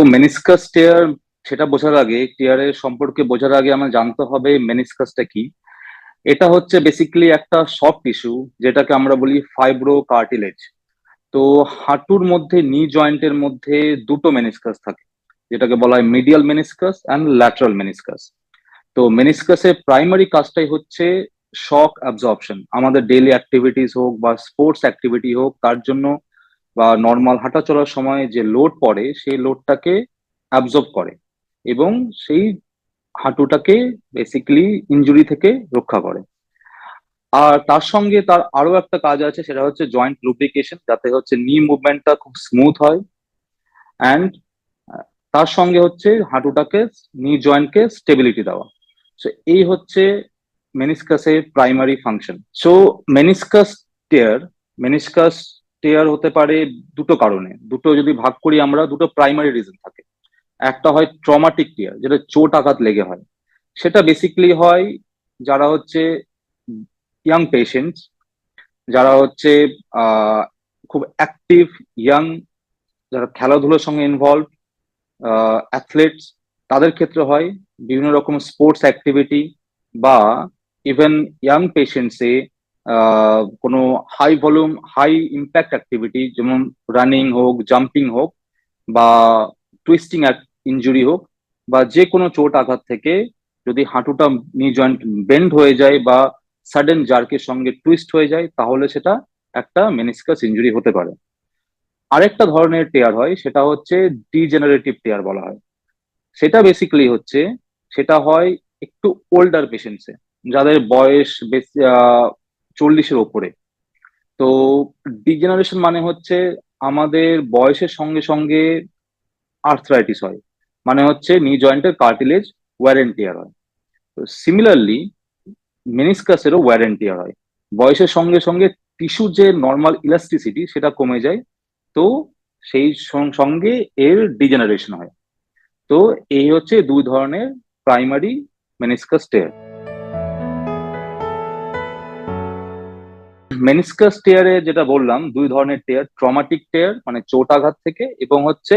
তো মেনিসকাস টেয়ার সেটা বোঝার আগে টেয়ারের সম্পর্কে বোঝার আগে আমার জানতে হবে মেনিসকাসটা কি। এটা হচ্ছে বেসিক্যালি একটা সফট টিস্যু যেটাকে আমরা বলি ফাইব্রো কার্টিলেজ তো হাঁটুর মধ্যে নি জয়েন্টের মধ্যে দুটো মেনিসকাস থাকে, যেটাকে বলা হয় medial meniscus and lateral meniscus তো মেনিসকাসের প্রাইমারি কাজটাই হচ্ছে শক অ্যাবজর্পশন আমাদের ডেইলি অ্যাক্টিভিটিস হোক বা স্পোর্টস অ্যাক্টিভিটি হোক, তার জন্য বা নর্মাল হাঁটা চলার সময় যে লোড পড়ে, সেই লোডটাকে অ্যাবজর্ব করে এবং সেই হাঁটুটাকে বেসিক্যালি ইঞ্জুরি থেকে রক্ষা করে। আর তার সঙ্গে তার আরও একটা কাজ আছে, সেটা হচ্ছে জয়েন্ট লুব্রিকেশন যাতে হচ্ছে নি মুভমেন্টটা খুব স্মুথ হয়। অ্যান্ড তার সঙ্গে হচ্ছে হাঁটুটাকে নি জয়েন্টকে স্টেবিলিটি দেওয়া। সো এই হচ্ছে মেনিসকাসের primary function so meniscus tear meniscus tear হতে পারে দুটো কারণে। দুটো যদি ভাগ করি আমরা, দুটো প্রাইমারি রিজন থাকে। একটা হয় ট্রমাটিক টিয়ার যেটা চোট আঘাত লেগে হয়। সেটা বেসিক্যালি হয় যারা হচ্ছে ইয়াং পেশেন্টস যারা হচ্ছে খুব অ্যাক্টিভ ইয়াং যারা খেলাধুলোর সঙ্গে ইনভলভ অ্যাথলেটস তাদের ক্ষেত্রে হয় বিভিন্ন রকম স্পোর্টস অ্যাক্টিভিটি বা ইভেন ইয়াং পেশেন্টসে কোনো high volume high impact activity যেমন রানিং হোক জাম্পিং হোক, বা টুইস্টিং ইঞ্জুরি হোক, বা যে কোনো চোট আঘাত থেকে যদি হাঁটুটা নি জয়েন্ট বেন্ড হয়ে যায় বা সাডেন জার্কের সঙ্গে টুইস্ট হয়ে যায়, তাহলে সেটা একটা মেনিসকাস ইঞ্জুরি হতে পারে। আরেকটা ধরনের টেয়ার হয়, সেটা হচ্ছে ডিজেনারেটিভ টেয়ার বলা হয়। সেটা বেসিক্যালি হচ্ছে, সেটা হয় একটু ওল্ডার পেশেন্টসে যাদের বয়স বেশি চল্লিশের ওপরে। তো ডিজেনারেশন মানে হচ্ছে আমাদের বয়সের সঙ্গে সঙ্গে আর্থরাইটিস হয়। মানে হচ্ছে নি জয়েন্টের কার্টিলেজ ওয়ারেন্টিয়ার হয়। তো সিমিলারলি মেনিসকাসেরও ওয়ারেন্টিয়ার হয়। বয়সের সঙ্গে সঙ্গে টিস্যু যে নর্মাল ইলাস্টিসিটি সেটা কমে যায়। তো সেই সঙ্গে এর ডিজেনারেশন হয়। তো এই হচ্ছে দুই ধরনের প্রাইমারি মেনিসকাস টেয়ার মেনিসকাস টেয়ারে যেটা বললাম, দুই ধরনের টেয়ার ট্রমাটিক টেয়ার মানে চোট আঘাত থেকে, এবং হচ্ছে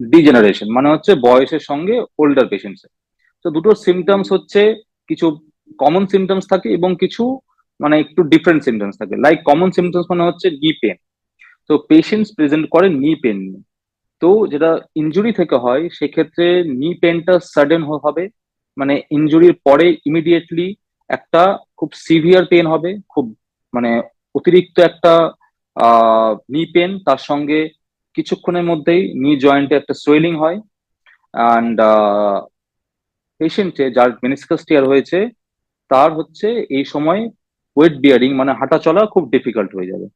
ডিজেনারেশন মানে হচ্ছে বয়সের সঙ্গে ওল্ডার পেশেন্টস তো দুটো সিমটমস হচ্ছে, কিছু কমন সিমটমস থাকে এবং কিছু মানে একটু ডিফারেন্ট সিমটমস থাকে। লাইক কমন সিমটমস মানে হচ্ছে নি পেন তো পেশেন্টস প্রেজেন্ট করে নি পেন নিয়ে। তো যেটা ইঞ্জুরি থেকে হয়, সেক্ষেত্রে নি পেনটা সাডেন হবে মানে ইঞ্জুরির পরে ইমিডিয়েটলি একটা খুব সিভিয়ার পেন হবে, খুব মানে অতিরিক্ত একটা আহ নি পেন তার সঙ্গে কিছুক্ষণের মধ্যেই নি জয়েন্টে একটা সোয়েলিং হয়। অ্যান্ড পেশেন্টে যার মেনিসকাস টিয়ার হয়েছে, তার হচ্ছে এই সময় ওয়েট বিয়ারিং মানে হাঁটা চলা খুব ডিফিকাল্ট হয়ে যাবে।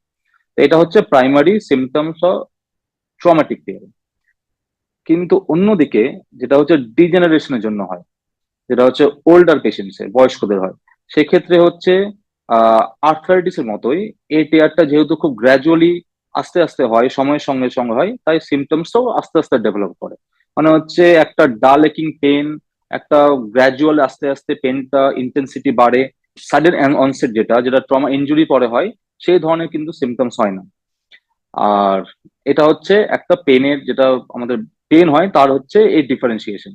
এটা হচ্ছে primary symptoms of traumatic tear কিন্তু অন্যদিকে যেটা হচ্ছে ডিজেনারেশনের জন্য হয়, যেটা হচ্ছে ওল্ডার পেশেন্টসের বয়স্কদের হয়, সেক্ষেত্রে হচ্ছে আর্থারাইটিসের মতোই। এই টেয়ারটা যেহেতু খুব গ্র্যাজুয়ালি আস্তে আস্তে হয়, সময়ের সঙ্গে সঙ্গে হয়, তাই সিমটমসটাও আস্তে আস্তে ডেভেলপ করে। মানে হচ্ছে একটা ডালেকিং পেন একটা গ্র্যাজুয়াল আস্তে আস্তে পেনটা ইন্টেন্সিটি বাড়ে। সাডেন অনসেট যেটা যেটা ট্রমা ইঞ্জুরি পরে হয়, সেই ধরনের কিন্তু সিমটমস হয় না। আর এটা হচ্ছে একটা পেনের যেটা আমাদের পেন হয়, তার হচ্ছে এই ডিফারেন্সিয়েশন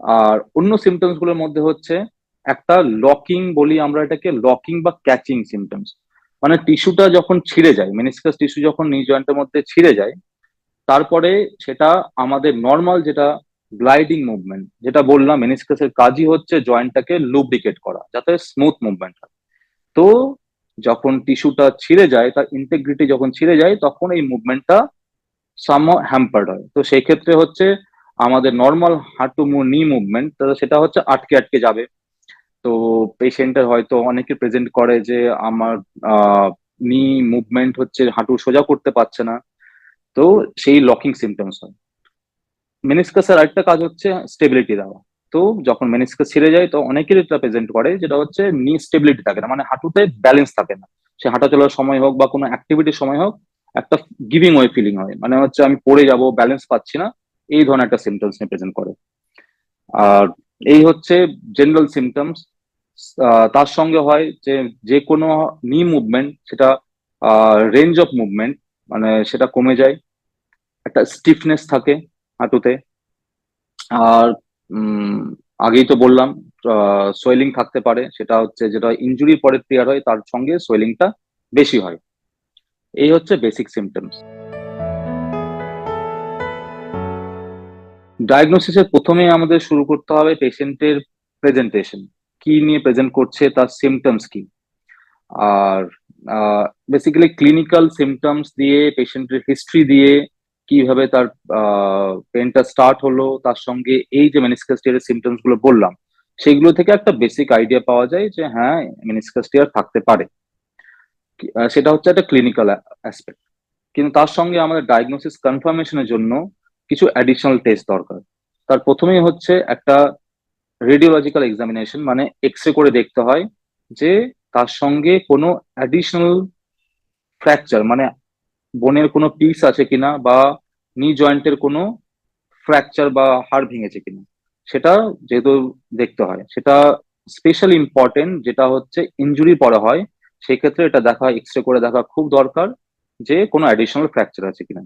আর অন্য সিমটমসগুলোর মধ্যে হচ্ছে একটা লকিং বলি আমরা এটাকে লকিং বা ক্যাচিং সিমটমস মানে টিস্যুটা যখন ছিঁড়ে যায় মেনিসকাস টিস্যু যখন নিজ জয়েন্টের মধ্যে ছিঁড়ে যায়, তারপরে সেটা আমাদের নর্মাল যেটা গ্লাইডিং মুভমেন্ট যেটা বললাম মেনিসকাসের কাজই হচ্ছে জয়েন্টটাকে লুব্রিকেট করা, যাতে স্মুথ মুভমেন্ট হয়। তো যখন টিস্যুটা ছিঁড়ে যায়, তার ইন্টেগ্রিটি যখন ছিঁড়ে যায়, তখন এই মুভমেন্টটা সাম হ্যাম্পার্ড হয়। তো সেই ক্ষেত্রে হচ্ছে আমাদের নর্মাল হাঁটু নি মুভমেন্ট সেটা হচ্ছে আটকে আটকে যাবে। তো পেশেন্টের হয়তো অনেকে প্রেজেন্ট করে যে আমার নি মুভমেন্ট হচ্ছে, হাঁটু সোজা করতে পারছে না। তো সেই লকিং সিমটমস হয়। মেনিসকাসের আরেকটা কাজ হচ্ছে স্টেবিলিটি দেওয়া। তো যখন মেনিসকাস ছেড়ে যায়, তো অনেকের এটা প্রেজেন্ট করে, যেটা হচ্ছে নি স্টেবিলিটি থাকে না। মানে হাঁটুতে ব্যালেন্স থাকে না। সে হাঁটা চলার সময় হোক বা কোনো অ্যাক্টিভিটির সময় হোক, একটা গিভিং ওয়ে ফিলিং হয়। মানে হচ্ছে আমি পড়ে যাব ব্যালেন্স পাচ্ছি না, এই ধরনের একটা সিমটমস নিয়ে প্রেজেন্ট করে। আর এই হচ্ছে জেনারেল সিমটমস তার সঙ্গে হয় যে যে কোনো নি মুভমেন্ট সেটা রেঞ্জ অফ মুভমেন্ট মানে সেটা কমে যায়। একটা স্টিফনেস থাকে হাঁটুতে। আর আগেই তো বললাম সোয়েলিং থাকতে পারে। সেটা হচ্ছে যেটা ইনজুরির পরে ক্লিয়ার হয়, তার সঙ্গে সোয়েলিংটা বেশি হয়। এই হচ্ছে বেসিক সিমটমস ডায়াগনোসিসের প্রথমে আমাদের শুরু করতে হবে পেশেন্টের প্রেজেন্টেশন কি নিয়ে প্রেজেন্ট করছে, তার সিমটমস কি? আর বেসিক্যালি ক্লিনিক্যাল সিমটমস দিয়ে পেশেন্টের হিস্ট্রি দিয়ে, কীভাবে তার পেনটা স্টার্ট হলো, তার সঙ্গে এই যে মেনিসকাস টিয়ারের সিমটমসগুলো বললাম, সেগুলো থেকে একটা বেসিক আইডিয়া পাওয়া যায় যে হ্যাঁ মেনিসকাস টিয়ার থাকতে পারে। সেটা হচ্ছে একটা ক্লিনিক্যাল অ্যাসপেক্ট কিন্তু তার সঙ্গে আমাদের ডায়াগনোসিস কনফার্মেশনের জন্য কিছু অ্যাডিশনাল টেস্ট দরকার। তার প্রথমেই হচ্ছে একটা রেডিওলজিক্যাল এক্সামিনেশন মানে এক্স রে করে দেখতে হয় যে তার সঙ্গে কোনো অ্যাডিশনাল ফ্র্যাকচার মানে বোনের কোনো পিস আছে কিনা বা নি জয়েন্টের কোনো ফ্র্যাকচার বা হাড় ভেঙেছে কিনা, সেটা যেহেতু দেখতে হয়। সেটা স্পেশাল ইম্পর্টেন্ট যেটা হচ্ছে ইঞ্জুরি পরে হয়, সেক্ষেত্রে এটা দেখা এক্স রে করে দেখা খুব দরকার যে কোনো অ্যাডিশনাল ফ্র্যাকচার আছে কিনা।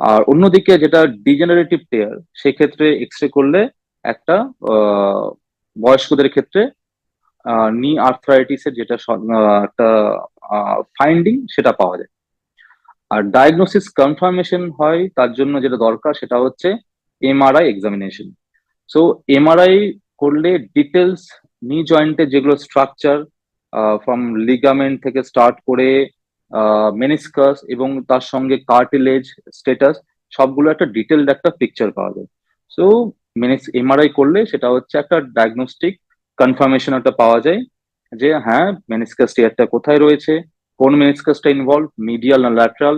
আর অন্যদিকে যেটা ডিজেনারেটিভ টেয়ার সেক্ষেত্রে এক্স রে করলে একটা বয়স্কদের ক্ষেত্রে নি আর্থরাইটিসের যেটা একটা ফাইন্ডিং সেটা পাওয়া যায়। আর ডায়াগনোসিস কনফার্মেশন হয় তার জন্য যেটা দরকার সেটা হচ্ছে এমআরআই এক্সামিনেশন সো এমআরআই করলে ডিটেলস নি জয়েন্টের যেগুলো স্ট্রাকচার ফ্রম লিগামেন্ট থেকে স্টার্ট করে মেনিসকাস এবং তার সঙ্গে কার্টিলেজ স্টেটাস সবগুলো একটা ডিটেলড একটা পিকচার পাওয়া যায়। সো মেনিস এমআরআই করলে সেটা হচ্ছে একটা ডায়াগনস্টিক কনফার্মেশন একটা পাওয়া যায় যে হ্যাঁ মেনিসকাস টিয়ারটা কোথায় রয়েছে, কোন মেনিসকাসটা ইনভলভ মিডিয়াল না ল্যাটারাল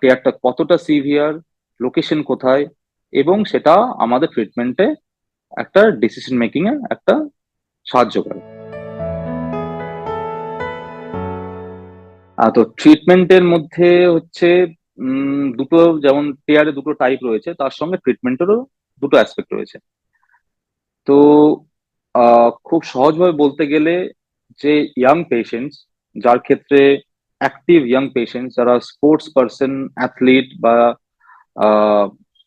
টিয়ারটা কতটা সিভিয়ার লোকেশন কোথায়, এবং সেটা আমাদের ট্রিটমেন্টে একটা ডিসিশন মেকিং এ একটা সাহায্য করে। তো ট্রিটমেন্টের মধ্যে হচ্ছে দুটো যেমন টেয়ারে দুটো টাইপ রয়েছে, তার সঙ্গে ট্রিটমেন্টেরও দুটো অ্যাসপেক্ট রয়েছে। তো খুব সহজভাবে বলতে গেলে যে ইয়াং পেশেন্টস যার ক্ষেত্রে অ্যাক্টিভ ইয়াং পেশেন্টস যারা স্পোর্টস পার্সন অ্যাথলিট বা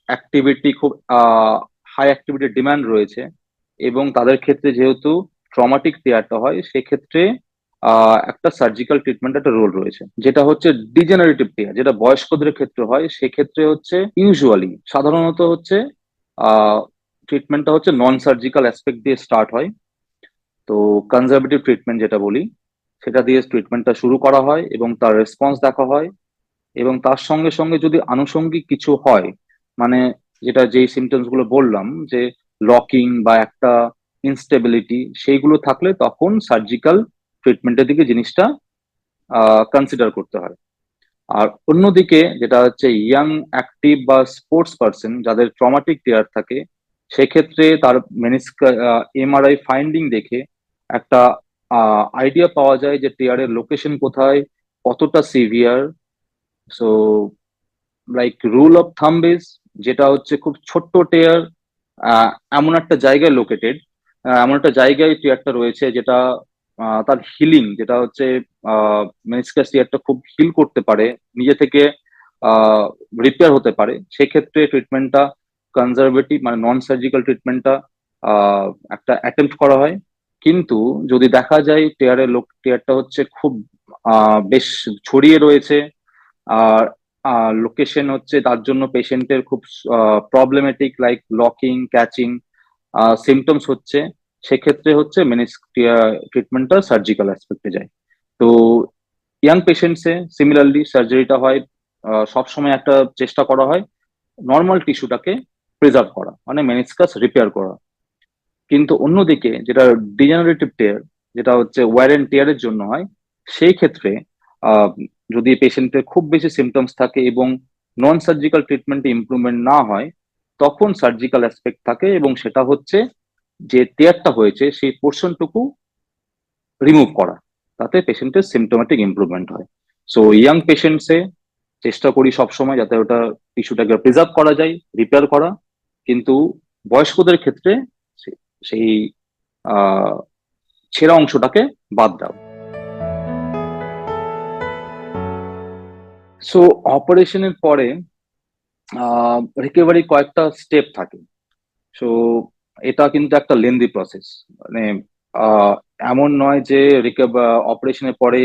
অ্যাক্টিভিটি খুব হাই অ্যাক্টিভিটির ডিমান্ড রয়েছে এবং তাদের ক্ষেত্রে যেহেতু ট্রমাটিক টেয়ারটা হয়, সেক্ষেত্রে একটা সার্জিক্যাল ট্রিটমেন্ট একটা রোল রয়েছে। যেটা হচ্ছে ডিজেনারেটিভ টিয়ার যেটা বয়স্কদের ক্ষেত্রে হয়, সেক্ষেত্রে হচ্ছে ইউজুয়ালি সাধারণত হচ্ছে ট্রিটমেন্টটা হচ্ছে নন সার্জিক্যাল অ্যাসপেক্ট দিয়ে স্টার্ট হয়। তো কনজারভেটিভ ট্রিটমেন্ট যেটা বলি, সেটা দিয়ে ট্রিটমেন্টটা শুরু করা হয় এবং তার রেসপন্স দেখা হয় এবং তার সঙ্গে সঙ্গে যদি আনুষঙ্গিক কিছু হয় মানে যেটা যেই সিমটমসগুলো বললাম, যে লকিং বা একটা ইনস্টেবিলিটি সেইগুলো থাকলে তখন সার্জিক্যাল ট্রিটমেন্টের দিকে জিনিসটা কনসিডার করতে হয়। আর অন্যদিকে যেটা হচ্ছে ইয়াং অ্যাক্টিভ বা স্পোর্টস পার্সন যাদের ট্রমাটিক টিয়ার থাকে, সেক্ষেত্রে তার মেনিসকা এমআরআই ফাইন্ডিং দেখে একটা আইডিয়া পাওয়া যায় যে টিয়ারের লোকেশন কোথায়, কতটা severe so like rule of thumb is যেটা হচ্ছে খুব ছোট্ট টেয়ার এমন একটা জায়গায় লোকেটেড এমন একটা জায়গায় টিয়ারটা রয়েছে যেটা তার হিলিং যেটা হচ্ছে টিয়ারটা খুব হিল করতে পারে, নিজে থেকে রিপেয়ার হতে পারে। সেক্ষেত্রে ট্রিটমেন্টটা কনজারভেটিভ মানে নন সার্জিক্যাল ট্রিটমেন্টটা একটা অ্যাটেম্প করা হয়। কিন্তু যদি দেখা যায় টেয়ারের লোক টেয়ারটা হচ্ছে খুব বেশ ছড়িয়ে রয়েছে, আর লোকেশন হচ্ছে তার জন্য পেশেন্টের খুব problematic like locking catching symptoms হচ্ছে। সেক্ষেত্রে হচ্ছে মেনিসটিয়া ট্রিটমেন্টটা সার্জিক্যাল অ্যাসপেক্টে যায়। তো ইয়াং পেশেন্টসে সিমিলারলি সার্জারিটা হয় সবসময় একটা চেষ্টা করা হয় নর্মাল টিস্যুটাকে প্রিজার্ভ করা মানে মেনিসকাস রিপেয়ার করা। কিন্তু অন্যদিকে যেটা ডিজেনারেটিভ টেয়ার যেটা হচ্ছে ওয়ার অ্যান্ড টেয়ারের জন্য হয়, সেই ক্ষেত্রে যদি পেশেন্টের খুব বেশি সিমটমস থাকে এবং নন সার্জিক্যাল ট্রিটমেন্টে ইম্প্রুভমেন্ট না হয়, তখন সার্জিক্যাল অ্যাসপেক্ট থাকে এবং সেটা হচ্ছে যে টেয়ারটা হয়েছে, সেই পোর্শনটুকু রিমুভ করা। তাতে পেশেন্টের সিমটোমেটিক ইম্প্রুভমেন্ট হয়। সো ইয়াং পেশেন্টসে চেষ্টা করি সবসময় যাতে ওটা টিস্যুটাকে প্রিজার্ভ করা যায় রিপেয়ার করা। কিন্তু বয়স্কদের ক্ষেত্রে সেই ছেঁড়া অংশটাকে বাদ দাও। সো অপারেশনের পরে রিকভারি কয়েকটা স্টেপ থাকে। সো এটা কিন্তু একটা লেন্দি প্রসেস মানে এমন নয় যে অপারেশনের পরে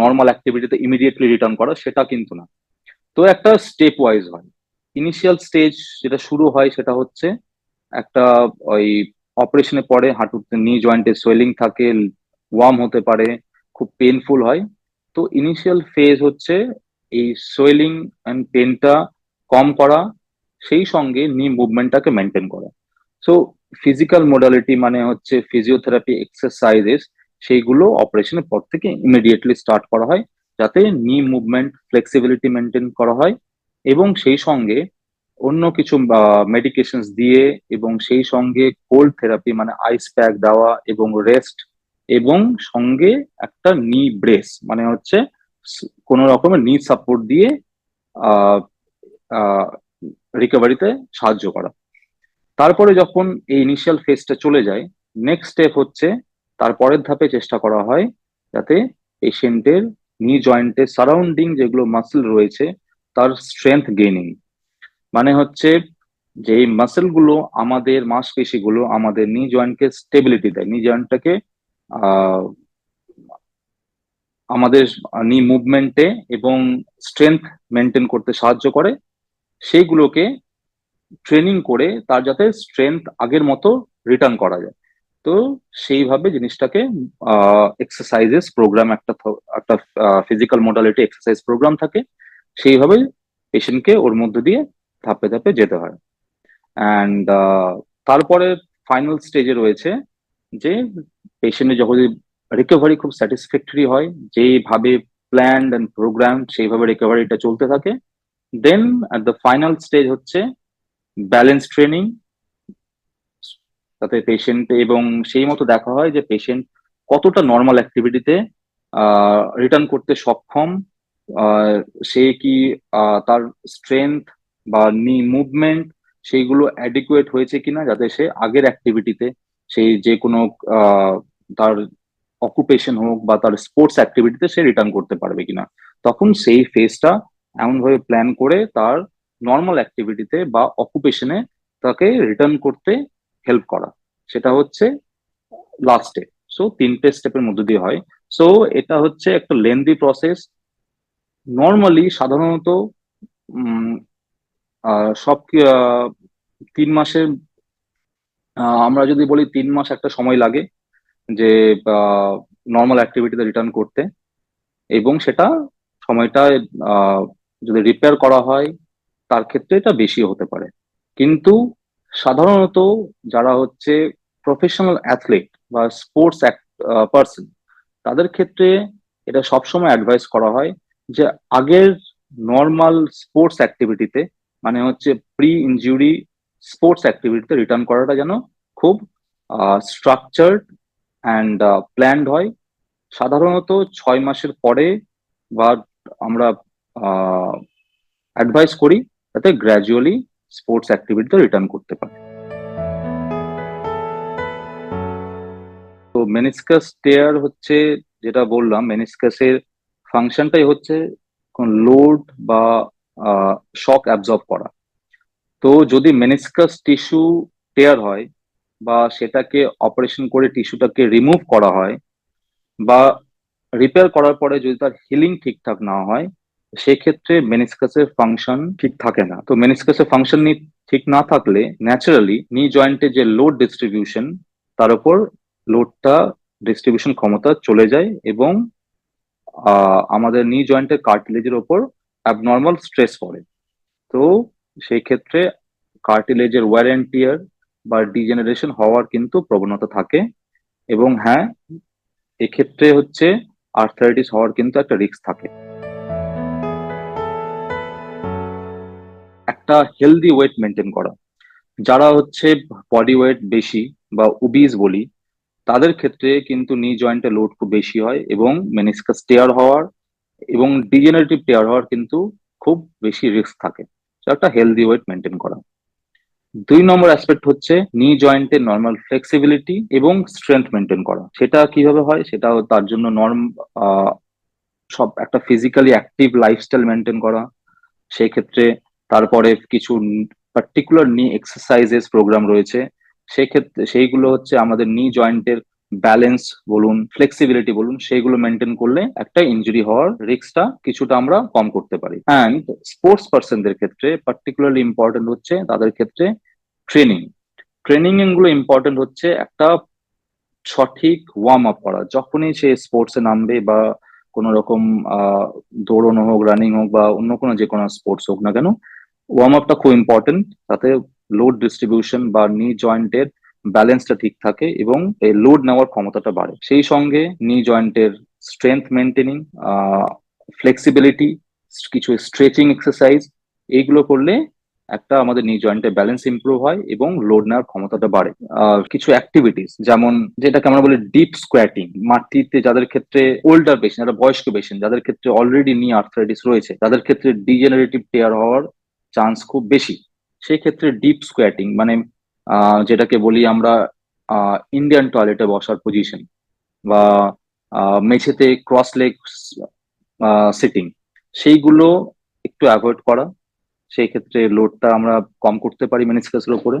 নর্মাল অ্যাক্টিভিটিতে ইমিডিয়েটলি রিটার্ন করা, সেটা কিন্তু না। তো একটা স্টেপ ওয়াইজ হয়। ইনিশিয়াল স্টেজ যেটা শুরু হয় সেটা হচ্ছে একটা ওই অপারেশনের পরে হাঁটুতে নি জয়েন্টে সোয়েলিং থাকে ওয়ার্ম হতে পারে, খুব পেনফুল হয়। তো ইনিশিয়াল ফেজ হচ্ছে এই সোয়েলিং অ্যান্ড পেনটা কম করা, সেই সঙ্গে নি মুভমেন্টটাকে মেনটেন করা। সো ফিজিক্যাল মোডালিটি মানে হচ্ছে ফিজিওথেরাপি এক্সারসাইজেস সেইগুলো অপারেশনের পর থেকে ইমিডিয়েটলি স্টার্ট করা হয়, যাতে নি মুভমেন্ট ফ্লেক্সিবিলিটি মেনটেন করা হয় এবং সেই সঙ্গে অন্য কিছু মেডিকেশন দিয়ে এবং সেই সঙ্গে কোল্ড থেরাপি মানে আইস প্যাক দেওয়া এবং রেস্ট এবং সঙ্গে একটা নি ব্রেস মানে হচ্ছে কোন রকমের নি সাপোর্ট দিয়ে রিকভারিতে সাহায্য করা। তারপরে যখন এই ইনিশিয়াল ফেজটা চলে যায় নেক্সট স্টেপ হচ্ছে তারপরের ধাপে চেষ্টা করা হয় যাতে পেশেন্টের নি জয়েন্টের সারাউন্ডিং যেগুলো মাসেল রয়েছে তার স্ট্রেংথ গেইনিং মানে হচ্ছে যে এই মাসেলগুলো আমাদের মাসপেশিগুলো আমাদের নি জয়েন্টকে স্টেবিলিটি দেয় নি জয়েন্টটাকে আমাদের নি মুভমেন্টে এবং স্ট্রেংথ মেনটেন করতে সাহায্য করে, সেইগুলোকে ট্রেনিং করে তার যাতে স্ট্রেংথ আগের মতো রিটার্ন করা যায়। তো সেইভাবে জিনিসটাকে এক্সারসাইজেস প্রোগ্রাম একটা একটা ফিজিক্যাল মোডালিটি এক্সারসাইজ প্রোগ্রাম থাকে, সেইভাবে পেশেন্টকে ওর মধ্যে দিয়ে ধাপে ধাপে যেতে হয়। অ্যান্ড তারপরে ফাইনাল স্টেজে রয়েছে যে পেশেন্টের যখন রিকভারি খুব স্যাটিসফ্যাক্টরি হয় যেভাবে প্ল্যান অ্যান্ড প্রোগ্রাম সেইভাবে রিকভারিটা চলতে থাকে then at the final stage হচ্ছে ব্যালেন্স ট্রেনিং তাতে পেশেন্ট এবং সেই মতো দেখা হয় যে পেশেন্ট কতটা নর্মাল অ্যাক্টিভিটিতে রিটার্ন করতে সক্ষম সে কি তার স্ট্রেংথ বা নি মুভমেন্ট সেইগুলো অ্যাডিকুয়েট হয়েছে কিনা যাতে সে আগের অ্যাক্টিভিটিতে সেই যে কোনো তার অকুপেশন হোক বা তার স্পোর্টস অ্যাক্টিভিটিতে সে রিটার্ন করতে পারবে কিনা। তখন সেই ফেজটা এমনভাবে প্ল্যান করে তার নর্মাল অ্যাক্টিভিটিতে বা অকুপেশনে তাকে রিটার্ন করতে হেল্প করা। সেটা হচ্ছে লাস্ট সো তিনটে স্টেপের মধ্যে দিয়ে হয়। সো এটা হচ্ছে একটা লেন্দি প্রসেস নর্মালি সাধারণত সব তিন মাসের আমরা যদি বলি তিন মাস একটা সময় লাগে যে নর্মাল অ্যাক্টিভিটিতে রিটার্ন করতে। এবং সেটা সময়টা যদি রিপেয়ার করা হয় তার ক্ষেত্রে এটা বেশি হতে পারে। কিন্তু সাধারণত যারা হচ্ছে প্রফেশনাল অ্যাথলেট বা স্পোর্টস পার্সন তাদের ক্ষেত্রে এটা সবসময় অ্যাডভাইস করা হয় যে আগের নর্মাল স্পোর্টস অ্যাক্টিভিটিতে মানে হচ্ছে প্রি ইনজুরি স্পোর্টস অ্যাক্টিভিটিতে রিটার্ন করাটা যেন খুব স্ট্রাকচার্ড অ্যান্ড প্ল্যান্ড হয়। সাধারণত ছয় মাসের পরে বা আমরা অ্যাডভাইস করি যাতে গ্র্যাজুয়ালি স্পোর্টস অ্যাক্টিভিটিতে রিটার্ন করতে পারে। তো মেনিসকাস টেয়ার হচ্ছে যেটা বললাম মেনিসকাসের ফাংশনটাই হচ্ছে কোন লোড বা শক অ্যাবজর্ব করা। তো যদি মেনিসকাস টিস্যু টেয়ার হয় বা সেটাকে অপারেশন করে টিস্যুটাকে রিমুভ করা হয় বা রিপেয়ার করার পরে যদি তার হিলিং ঠিকঠাক না হয় সেক্ষেত্রে মেনিসকাসের ফাংশন ঠিক থাকে না। তো মেনিসকাসের ফাংশন ঠিক না থাকলে ন্যাচারালি নি জয়েন্টে যে লোড ডিস্ট্রিবিউশন তার উপর লোডটা ডিস্ট্রিবিউশন ক্ষমতা চলে যায় এবং আমাদের নি জয়েন্টের কার্টিলেজের ওপর অ্যাবনর্মাল স্ট্রেস পড়ে। তো সেই ক্ষেত্রে কার্টিলেজের ওয়ারেন্টিয়ার বা ডিজেনারেশন হওয়ার কিন্তু প্রবণতা থাকে এবং হ্যাঁ এক্ষেত্রে হচ্ছে আর্থারাইটিস হওয়ার কিন্তু একটা রিস্ক থাকে। একটা হেলদি ওয়েট মেনটেন করা। যারা হচ্ছে বডি ওয়েট বেশি বা উবিস বলি, তাদের ক্ষেত্রে কিন্তু নি জয়েন্টে লোড খুব বেশি হয় এবং মেনিসকাস টেয়ার হওয়ার এবং ডিজেনারেটিভ টেয়ার হওয়ার কিন্তু খুব বেশি রিস্ক থাকে। একটা হেলদি ওয়েট মেনটেন করা। দুই নম্বর অ্যাসপেক্ট হচ্ছে নি জয়েন্টের নর্মাল ফ্লেক্সিবিলিটি এবং স্ট্রেংথ মেনটেন করা। সেটা কীভাবে হয়? সেটা তার জন্য নর্ম সব একটা ফিজিক্যালি অ্যাক্টিভ লাইফস্টাইল মেনটেন করা। সেই ক্ষেত্রে তারপরে কিছু পার্টিকুলার নি এক্সারসাইজেস প্রোগ্রাম রয়েছে। সেক্ষেত্রে সেইগুলো হচ্ছে আমাদের নি জয়েন্টের ব্যালেন্স বলুন ফ্লেক্সিবিলিটি বলুন, সেইগুলো মেনটেন করলে একটা ইনজুরি হওয়ার রিস্কটা কিছুটা আমরা কম করতে পারি। অ্যান্ড স্পোর্টস পার্সনদের ক্ষেত্রে পার্টিকুলারলি ইম্পর্টেন্ট হচ্ছে তাদের ক্ষেত্রে ট্রেনিং ট্রেনিংগুলো ইম্পর্টেন্ট হচ্ছে একটা সঠিক ওয়ার্ম আপ করা। যখনই সে স্পোর্টসে নামবে বা কোনো রকম দৌড়ানো হোক রানিং হোক বা অন্য কোনো যে কোনো স্পোর্টস হোক না কেন ওয়ার্ম আপটা খুব ইম্পর্টেন্ট তাতে লোড ডিস্ট্রিবিউশন বা নি জয়েন্টের ব্যালেন্সটা ঠিক থাকে এবং এই লোড নেওয়ার ক্ষমতাটা বাড়ে। সেই সঙ্গে নি জয়েন্টের স্ট্রেংথ মেনটেনিং ফ্লেক্সিবিলিটি কিছু স্ট্রেচিং এক্সারসাইজ এইগুলো করলে একটা আমাদের নি জয়েন্টের ব্যালেন্স ইমপ্রুভ হয় এবং লোড নেওয়ার ক্ষমতাটা বাড়ে। কিছু অ্যাক্টিভিটিস যেমন যেটাকে আমরা বলি ডিপ স্কোয়াটিং মাটিতে যাদের ক্ষেত্রে ওল্ডার পেশেন্ট যারা বয়স্ক পেশেন্ট যাদের ক্ষেত্রে অলরেডি নি আর্থ্রাইটিস রয়েছে, তাদের ক্ষেত্রে ডিজেনারেটিভ টেয়ার হওয়ার চান্স খুব বেশি। সেই ক্ষেত্রে ডিপ স্কোয়াটিং মানে যেটাকে বলি আমরা ইন্ডিয়ান টয়লেটে বসার পজিশন বা মেঝেতে ক্রস লেগ সিটিং সেইগুলো একটু অ্যাভয়েড করা। সেই ক্ষেত্রে লোডটা আমরা কম করতে পারি মেনিসকাসের উপরে